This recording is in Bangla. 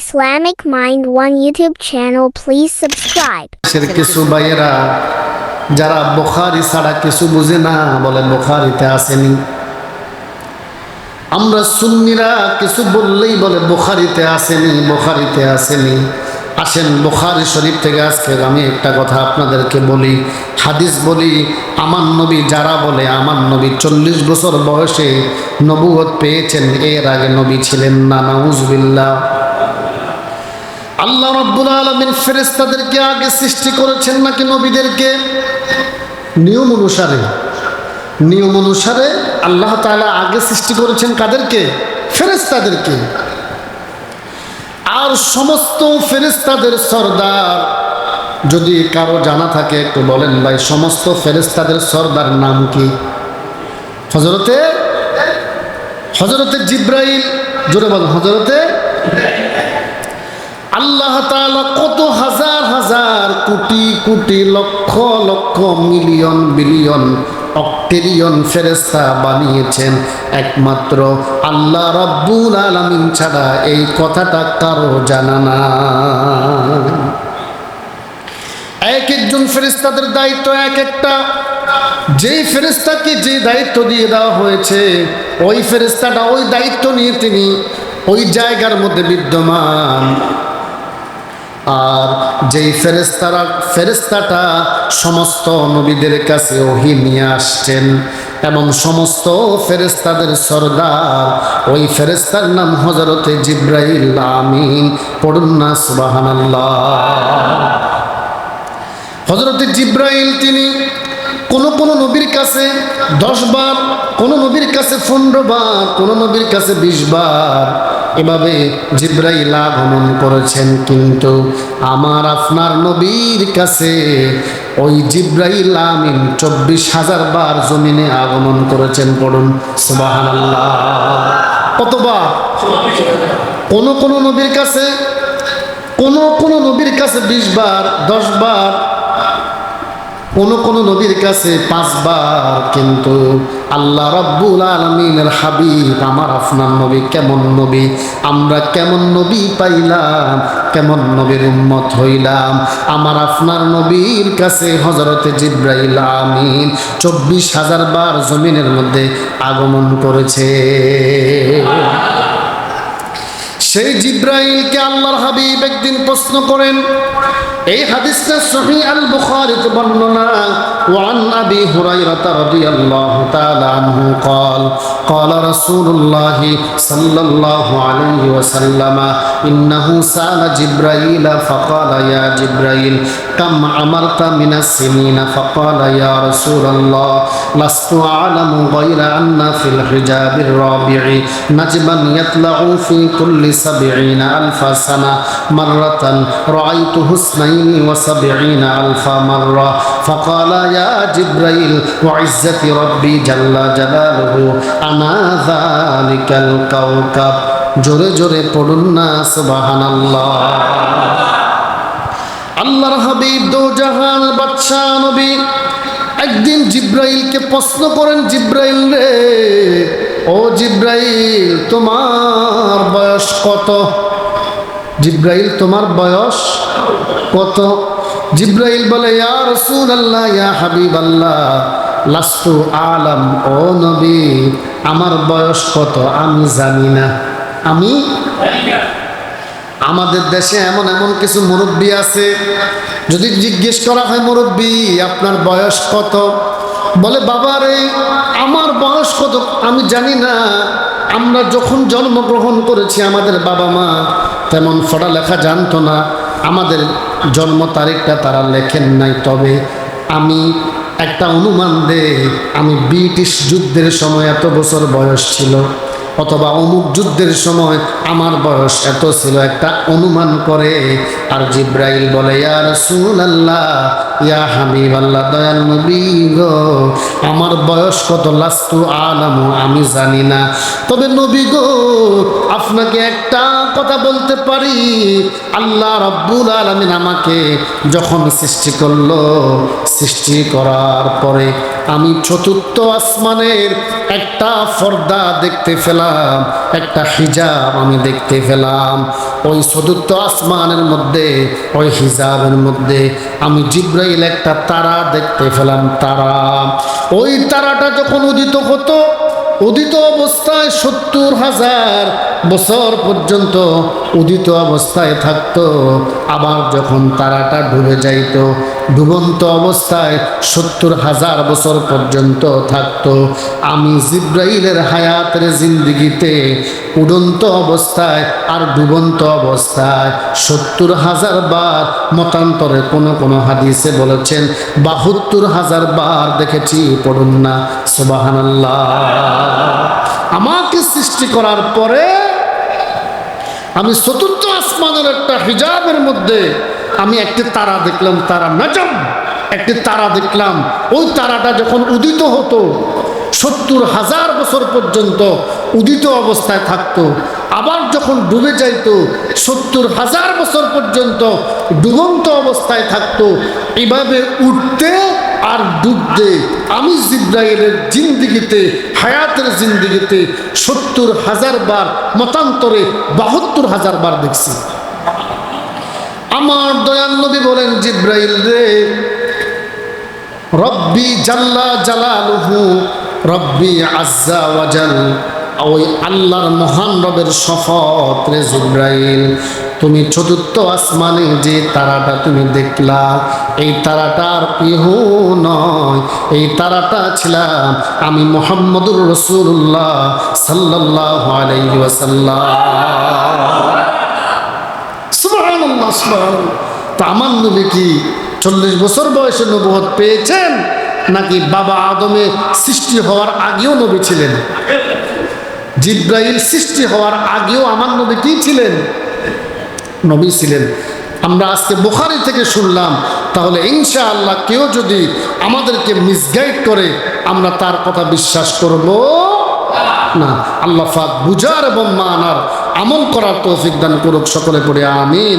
Islamic Mind One YouTube channel, please subscribe. কিছু ভাইয়েরা যারা বোখারি ছাড়া কিছু বুঝে না বলে বোখারিতে আসেনি। আমরা সুন্নিরা কিছু বললেই বলে বোখারিতে আসেনি বোখারিতে আসেনি। আসেন বোখারি শরীফ থেকে আজকে আমি একটা কথা আপনাদেরকে বলি হাদিস বলি আমার নবী যারা বলে আমার নবী চল্লিশ বছর বয়সে নবুয়ত পেয়েছেন এর আগে নবী ছিলেন না নাউজবিল্লাহ। আল্লাহ রব্বুল আলমিন ফেরেস্তাদেরকে আগে সৃষ্টি করেছেন নাকি নবীদেরকে? নিয়ম অনুসারে। নিয়ম অনুসারে আল্লাহ তাআলা আগে সৃষ্টি করেছেন কাদেরকে? ফেরেস্তাদেরকে আর সমস্ত ফেরেস্তাদের সর্দার, যদি কারও জানা থাকে, একটু বলেন ভাই, সমস্ত ফেরেস্তাদের সর্দার নাম কি? হজরতে হজরতে জিব্রাইল, জোরে বল হজরতে কত হাজার হাজার কোটি কোটি লক্ষ লক্ষ মিলিয়ন বিলিয়ন অক্টেরিয়ন ফেরেস্তা বানিয়েছেন। একমাত্র আল্লাহ রব্বুল আলামিন ছাড়া এই কথাটা কারও জানা না এক একজন ফেরেস্তাদের দায়িত্ব এক একটা। যেই ফেরেস্তাকে যে দায়িত্ব দিয়ে দেওয়া হয়েছে, ওই ফেরেস্তাটা ওই দায়িত্ব নিয়ে তিনি ওই জায়গার মধ্যে বিদ্যমান। আর যেই ফেরেস্তারা ফেরেস্তাটা সমস্ত নবীদের কাছে ওহি নিয়ে আসছেন এবং সমস্ত ফেরেস্তাদের সর্দার, ওই ফেরেস্তার নাম হজরতে জিব্রাইল, আমিন, পড়ুন না, সুবহানাল্লাহ। হজরতে জিব্রাইল, তিনি কোন কোন নবীর কাছে দশ বার, কোন নবীর কাছে পনেরো বার, কোন নবীর কাছে বিশ বার এভাবে জিব্রাইল আগমন করেছেন কিন্তু আমার আপনার নবীর কাছে ওই জিব্রাইল আমিন চব্বিশ হাজার বার জমিনে আগমন করেছেন, পড়ুন। সুবহানাল্লাহ। কতবার কোন কোন নবীর কাছে, কোন কোন নবীর কাছে বিশ বার, দশ বার কোন কোন নবীর কাছে পাঁচবার, কিন্তু আল্লাহ রব্বুল আলমিনের হাবিব আমার আপনার নবী কেমন নবী? আমরা কেমন নবী পাইলাম, কেমন নবীর উম্মত হইলাম? আমার আপনার নবীর কাছে হজরতে জিব্রাইল আমিন চব্বিশ হাজার বার জমিনের মধ্যে আগমন করেছে। সেই জিব্রাইলকে আল্লাহর হাবিব একদিন প্রশ্ন করেন এই হাদিসটা সহি আল বুখারীতে বর্ণনা ওয়ান আবি হুরায়রা রাদিয়াল্লাহু তাআলা আনহু قال قال رسول الله صلى الله عليه وسلم إنه سأل جبرائيل فقال يا جبرائيل كم عمرت من السنين فقال يا رسول الله لست أعلم غير أن في الحجاب الرابع نجما يطلع في كل سبعين ألف سنة مرة رأيته اثنين وسبعين ألف مرة فقال يا جبريل وعزة ربي جل جلاله أنا ذلك الكوكب জোরে জোরে পড়ুন না সুবহানাল্লাহ আল্লাহর হাবিব দো জাহান বাদশাহ নবী একদিন জিব্রাইলকে প্রশ্ন করেন, জিব্রাইল রে, ও জিব্রাইল, তোমার বয়স কত? জিব্রাইল, তোমার বয়স কত? জিব্রাইল বলে, ইয়া আল্লাহ ইয়া হাবিব আল্লাহ লাস্তু আলম, ও নবী, আমার বয়স কত? আমি জানি না। আমি? আমাদের দেশে এমন এমন কিছু মুরব্বী আছে, যদি জিজ্ঞেস করা হয়, মুরব্বী, আপনার বয়স কত? বলে, বাবা রে, আমার বয়স কত? আমি জানি না। আমরা যখন জন্মগ্রহণ করেছি আমাদের বাবা মা, তেমন পড়ালেখা জানতো না। আমাদের জন্ম তারিখটা তারা লেখেন নাই। তবে আমি একটা অনুমান দে আমি ব্রিটিশ যুদ্ধের সময় এত বছর বয়স ছিল। অথবা অমুক যুদ্ধের সময় আমার বয়স এত ছিল একটা অনুমান করে। আর জিব্রাইল বলে, ইয়া রাসূলুল্লাহ, ইয়া হাবিব আল্লাহ দয়াল নবী গো, আমার বয়স কত? লাস্তু আলামু, আমি জানি না। তবে নবী গো, আপনাকে একটা কথা বলতে পারি। আল্লাহ রব্বুল আলমিন আমাকে যখন সৃষ্টি করল সৃষ্টি করার পরে আমি চতুর্থ আসমানের একটা পর্দা দেখতে পেলাম, একটা হিজাব আমি দেখতে পেলাম। ওই চতুর্থ আসমানের মধ্যে, ওই হিজাবের মধ্যে আমি জিব্রাইল একটা তারা দেখতে পেলাম, তারা। ওই তারাটা যখন উদিত হতো, উদিত অবস্থায় সত্তর হাজার বছর পর্যন্ত উদিত অবস্থায় থাকতো। আবার যখন তারাটা ডুবে যাইতো ডুবন্ত অবস্থায় সত্তর হাজার বছর পর্যন্ত থাকতো। আমি জিব্রাইলের হায়াতের জিন্দিগিতে উড়ন্ত অবস্থায় আর ডুবন্ত অবস্থায় সত্তর হাজার বার মতান্তরে কোনো কোনো হাদিসে বলেছেন, বাহাত্তর হাজার বার দেখেছি, পড়ুন না, সুবাহানাল্লাহ। আমাকে সৃষ্টি করার পরে আমি চতুর্থ আসমানের একটা হিজাবের মধ্যে আমি একটি তারা দেখলাম, তারা নাজম। একটি তারা দেখলাম। ওই তারাটা যখন উদিত হতো, সত্তর হাজার বছর পর্যন্ত উদিত অবস্থায় থাকতো। আবার যখন ডুবে যাইতো, সত্তর হাজার বছর পর্যন্ত ডুবন্ত অবস্থায় থাকতো। এভাবে উঠতে আর ডুবতে, আমি জিব্রাইলের জিন্দিগিতে, হায়াতের জিন্দিগিতে সত্তর হাজার বার, মতান্তরে বাহাত্তর হাজার বার দেখছি। আমার দয়াল নবী বলেন, জিব্রাইল রে, রব্বি জাল্লা জালালুহু, রব্বি আজ্জা ওয়াজাল ওই আল্লাহর মহান রবের শপথ রে জিব্রাইল, তুমি চতুর্থ আসমানে যে তারাটা তুমি দেখলা, এই তারাটা আর কেহ নয়, এই তারাটা ছিলাম আমি মোহাম্মদুর রসুল্লাহ সাল্লাহ আলাইহি সুবহানাল্লাহ সুবহানাল্লাহ আমার নবী কি চল্লিশ বছর বয়সে নবুয়ত পেয়েছেন? নাকি বাবা আদমে সৃষ্টি হওয়ার আগেও নবী ছিলেন? জিব্রাইল সৃষ্টি হওয়ার আগেও আমার নবী কি ছিলেন? নবী ছিলেন। আমরা আজকে বুখারি থেকে শুনলাম, তাহলে ইনশা আল্লাহ কেউ যদি আমাদেরকে মিসগাইড করে, আমরা তার কথা বিশ্বাস করব না। আল্লাহ পাক বুঝার এবং মানার আমল করার তৌফিক দান করুক সকলে পড়ে আমিন।